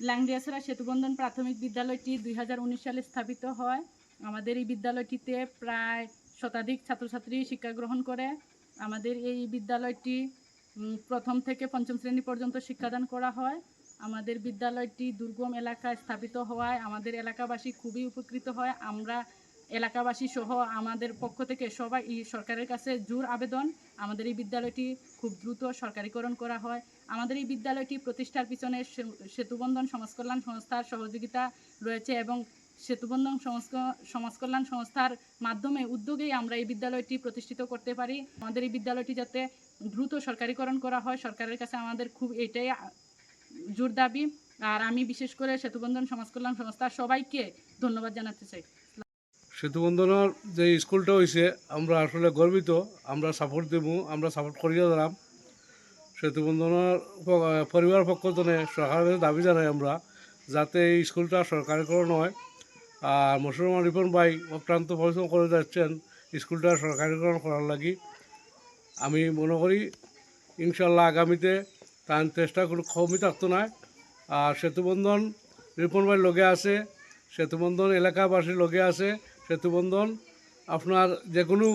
লাংডিয়াছড়া সেতুবন্ধন প্রাথমিক বিদ্যালয়টি দুই হাজার উনিশ সালে স্থাপিত হয়। আমাদের এই বিদ্যালয়টিতে প্রায় শতাধিক ছাত্রছাত্রী শিক্ষা গ্রহণ করে। আমাদের এই বিদ্যালয়টি প্রথম থেকে পঞ্চম শ্রেণি পর্যন্ত শিক্ষাদান করা হয়। আমাদের বিদ্যালয়টি দুর্গম এলাকায় স্থাপিত হওয়ায় আমাদের এলাকাবাসী খুবই উপকৃত হয়। আমরা এলাকাবাসী সহ আমাদের পক্ষ থেকে সবাই সরকারের কাছে জোর আবেদন। আমাদের এই বিদ্যালয়টি খুব দ্রুত সরকারিকরণ করা হয়। আমাদের এই বিদ্যালয়টি প্রতিষ্ঠার পিছনে সেতুবন্ধন সমাজ কল্যাণ সংস্থার সহযোগিতা রয়েছে এবং সেতুবন্ধন সংস্ক- সমাজ কল্যাণ সংস্থার মাধ্যমে উদ্যোগেই আমরা এই বিদ্যালয়টি প্রতিষ্ঠিত করতে পারি। আমাদের এই বিদ্যালয়টি যাতে দ্রুত সরকারিকরণ করা হয়, সরকারের কাছে আমাদের খুব এটাই জোর দাবি। আর আমি বিশেষ করে সেতুবন্ধন সমাজ কল্যাণ সংস্থার সবাইকে ধন্যবাদ জানাতে চাই। সেতুবন্ধনের যে স্কুলটা হয়েছে আমরা আসলে গর্বিত। আমরা সাপোর্ট দেবো, আমরা সাপোর্ট করিয়া দিলাম সেতুবন্ধনের পরিবার পক্ষ থেকে সরকারের দাবি জানাই আমরা, যাতে এই স্কুলটা সরকারিকরণ হয়। আর মুসলমান রিপন ভাই অক্লান্ত পরিশ্রম করে যাচ্ছেন স্কুলটা সরকারিকরণ করার লাগি। আমি মনে করি ইনশাল্লাহ আগামীতে তার চেষ্টা কোনো কমই থাকতো না। আর সেতুবন্ধন রিপন ভাই লগে আছে সেতুবন্ধন এলাকাবাসীর লগে আছে। সেতুবন্ধন আপনার যে কোনো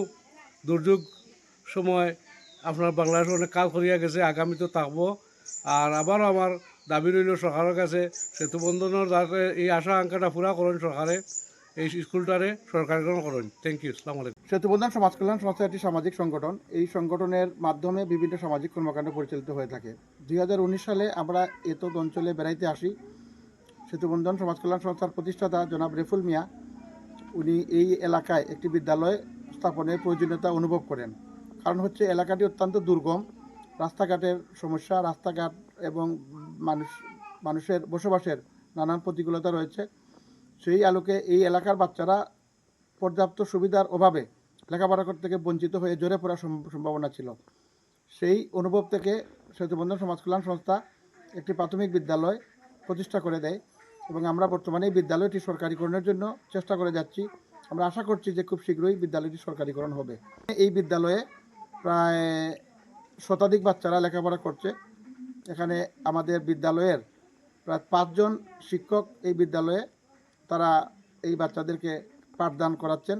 দুর্যোগ সময় আপনার বাংলাদেশ অনেক কাজ করিয়া গেছে আগামী তো থাকব। আর আবারও আমার দাবি রইল সরকারের কাছে সেতুবন্ধনের যাতে এই আশা আকাঙ্ক্ষাটা পুরা করেন সরকারে, এই স্কুলটারে সরকার গ্রহণ করেন। থ্যাংক ইউ সালাম আলাইকুম। সেতুবন্ধন সমাজ কল্যাণ সংস্থা একটি সামাজিক সংগঠন। এই সংগঠনের মাধ্যমে বিভিন্ন সামাজিক কর্মকাণ্ড পরিচালিত হয়ে থাকে। দুই হাজার উনিশ সালে আমরা এত অঞ্চলে বেড়াইতে আসি। সেতুবন্ধন সমাজ কল্যাণ সংস্থার প্রতিষ্ঠাতা জনাব রেফুল মিয়া উনি এই এলাকায় একটি বিদ্যালয় স্থাপনের প্রয়োজনীয়তা অনুভব করেন। কারণ হচ্ছে এলাকাটি অত্যন্ত দুর্গম, রাস্তাঘাটের সমস্যা, রাস্তাঘাট এবং মানুষ, মানুষের বসবাসের নানান প্রতিকূলতা রয়েছে। সেই আলোকে এই এলাকার বাচ্চারা পর্যাপ্ত সুবিধার অভাবে লেখাপড়া করতে থেকে বঞ্চিত হয়ে জোরে পড়ার সম- সম্ভাবনা ছিল। সেই অনুভব থেকে সেতুবন্ধন সমাজ কল্যাণ সংস্থা একটি প্রাথমিক বিদ্যালয় প্রতিষ্ঠা করে দেয়। এবং আমরা বর্তমানে বিদ্যালয়টি সরকারিকরণের জন্য চেষ্টা করে যাচ্ছি। আমরা আশা করছি যে খুব শীঘ্রই বিদ্যালয়টি সরকারিকরণ হবে। এই বিদ্যালয়ে প্রায় শতাধিক বাচ্চারা লেখাপড়া করছে। এখানে আমাদের বিদ্যালয়ের প্রায় পাঁচজন শিক্ষক এই বিদ্যালয়ে তারা এই বাচ্চাদেরকে পাঠদান করাচ্ছেন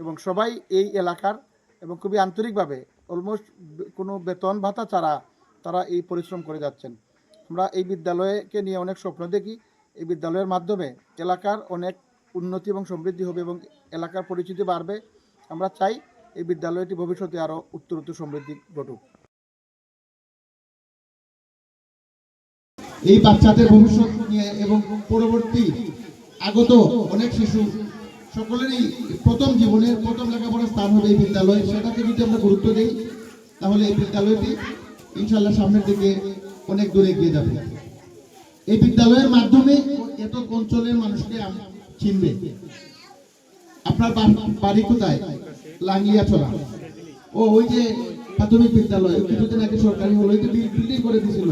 এবং সবাই এই এলাকার এবং খুবই আন্তরিকভাবে অলমোস্ট কোনো বেতন ভাতা ছাড়া তারা এই পরিশ্রম করে যাচ্ছেন। আমরা এই বিদ্যালয়কে নিয়ে অনেক স্বপ্ন দেখি। এই বিদ্যালয়ের মাধ্যমে এলাকার অনেক উন্নতি এবং সমৃদ্ধি হবে এবং এলাকার পরিচিতি বাড়বে। আমরা চাই এই বিদ্যালয়টি ভবিষ্যতে আরও উত্তরোত্তর সমৃদ্ধি ঘটুক। এই বাচ্চাদের ভবিষ্যৎ নিয়ে এবং পরবর্তী আগত অনেক শিশু সকলেরই প্রথম জীবনের প্রথম লেখাপড়ার স্থান হবে এই বিদ্যালয়। সেটাকে যদি আমরা গুরুত্ব দিই, তাহলে এই বিদ্যালয়টি ইনশাল্লাহ সামনের দিকে অনেক দূরে এগিয়ে যাবে। এই বিদ্যালয়ের মাধ্যমে এত অঞ্চলের মানুষকে চিনবে। আপনার বাড়ি কোথায়? লাঙ্গিয়াছড়া ও, ওই যে প্রাথমিক বিদ্যালয়, কিছুদিন আগে সরকারি হলো ওই যে বিল- বিল্ডিং করে দিয়েছিল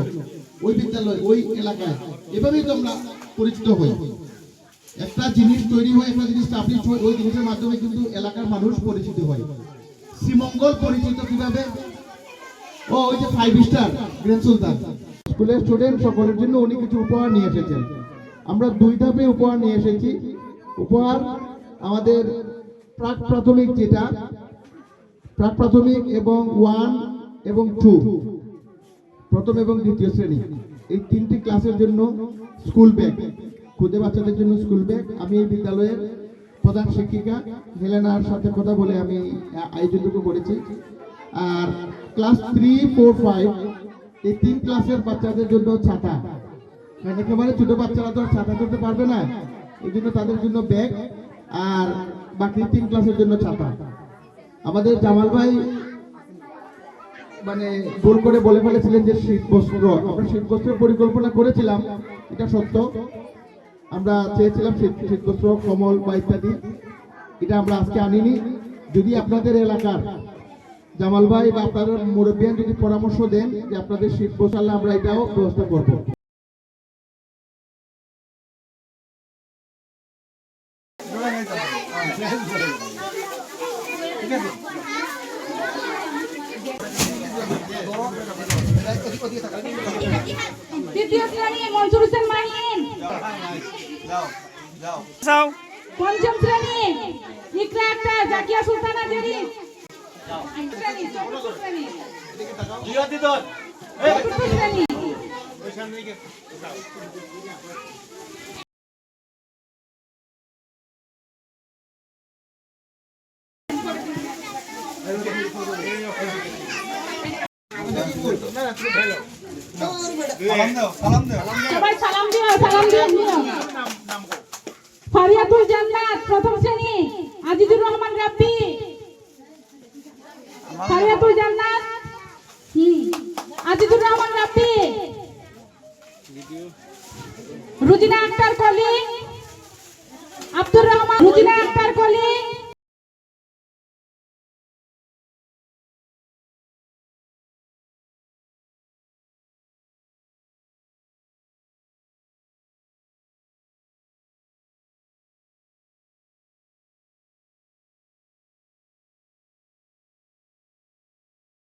ওই বিদ্যালয়, ওই এলাকায়। এভাবেই তো আমরা পরিচিত হই। একটা জিনিস তৈরি হয়, একটা জিনিস স্টাবলিশ হয়, ওই জিনিসের মাধ্যমে কিন্তু এলাকার মানুষ পরিচিত হয়। শ্রীমঙ্গল পরিচিত কীভাবে? ও, ওই যে ফাইভ স্টার গ্র্যান্ড সুলতান। স্কুলের স্টুডেন্ট সকলের জন্য উনি কিছু উপহার নিয়ে এসেছেন। আমরা দুই ধাপে উপহার নিয়ে এসেছি। উপহার আমাদের প্রাক প্রাথমিক যেটা, প্রাক প্রাথমিক এবং ওয়ান এবং টু, প্রথম এবং দ্বিতীয় শ্রেণি। এই তিনটি ক্লাসের জন্য স্কুল ব্যাগ, খুদে বাচ্চাদের জন্য স্কুল ব্যাগ। আমি এই বিদ্যালয়ের প্রধান শিক্ষিকা, হেলেনার সাথে কথা বলে আমি আয়োজনটুকু করেছি। আর ক্লাস থ্রি, ফোর, ফাইভ এই তিন ক্লাসের বাচ্চাদের জন্য ছাতা। কারণ একেবারে ছোট বাচ্চারা তো ছাতা ধরতে পারবে না। এই জন্য তাদের জন্য ব্যাগ আর বাকি তিন ক্লাসের জন্য ছাতা। আমাদের জামাল ভাই মানে ভুল করে বলে ফেলেছিলেন যে শীত বস্ত্র আমরা শীত বস্ত্রের পরিকল্পনা করেছিলাম, এটা সত্য। আমরা চেয়েছিলাম শীত শীত বস্ত্র কমল বা ইত্যাদি। এটা আমরা আজকে আনিনি। যদি আপনাদের এলাকার জামাল ভাই বা আপনার মুরব্বিয়ান যদি পরামর্শ দেন যে আপনাদের শীত পোশালে আমরা এটাও ব্যবস্থা করব। পঞ্চম শ্রেণি ইকরা জাকিয়া সুলতানা সবাই সালাম প্রথম শ্রেণি। বুঝি না একটা